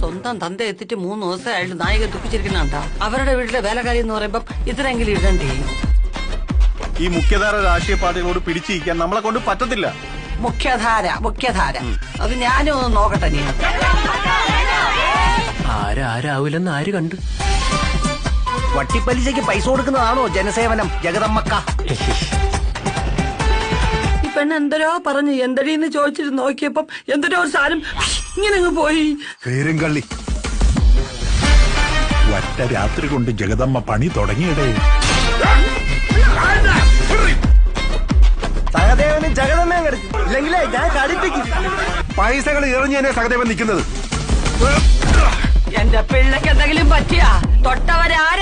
സ്വന്തം തന്ത എത്തിട്ട് മൂന്ന് ദിവസമായിട്ട് നായിക ദുഃഖിച്ചിരിക്കുന്നുണ്ടാ അവരുടെ വീട്ടിലെ വേലക്കാരി എന്ന് പറയുമ്പോ ഇത്രയെങ്കിലും ഇടണ്ടേ ഈ മുഖ്യധാര രാഷ്ട്രീയ പാർട്ടികളോട് പിടിച്ചിരിക്കാൻ നമ്മളെ കൊണ്ട് പറ്റത്തില്ല. മുഖ്യധാര മുഖ്യധാര. അത് ഞാനും ഒന്ന് നോക്കട്ടെ നീ ആരാരാവില്ലെന്ന് ആര് കണ്ടു? വട്ടിപ്പലിശയ്ക്ക് പൈസ കൊടുക്കുന്നതാണോ ജനസേവനം ജഗദമ്മക്ക? ഈ പെണ്ണ് എന്തരോ പറഞ്ഞു. എന്തരീന്ന് ചോദിച്ചിട്ട് നോക്കിയപ്പം എന്തരോ ഒരു സാധനം ഇങ്ങനെ അങ്ങ് പോയി. പേരും കള്ളി. ഒറ്റ രാത്രി കൊണ്ട് ജഗദമ്മ പണി തുടങ്ങിയിടേ. സഹദേവനും ജഗദമ്മയും കിടക്കും ഇല്ലെങ്കിലേ ഞാൻ കടിപ്പിക്കും. പൈസകൾ എറിഞ്ഞതിനെ സഹദേവൻ നിൽക്കുന്നത്. എന്റെ പിള്ളക്ക് എന്തെങ്കിലും പറ്റിയാ? തൊട്ടവരാരാണെങ്കിലും